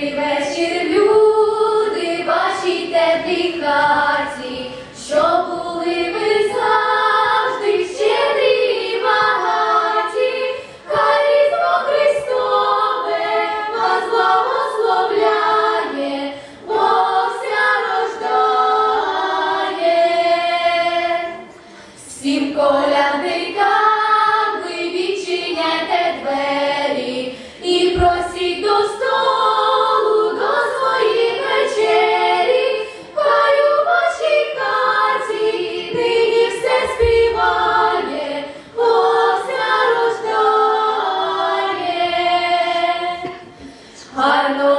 Вечір, люди, вашій теплій хаті, що були ви завжди щедрі і багаті, хай різдво Христове вас благословляє, Бог ся рождає. Всім колядникам рождає. Гарно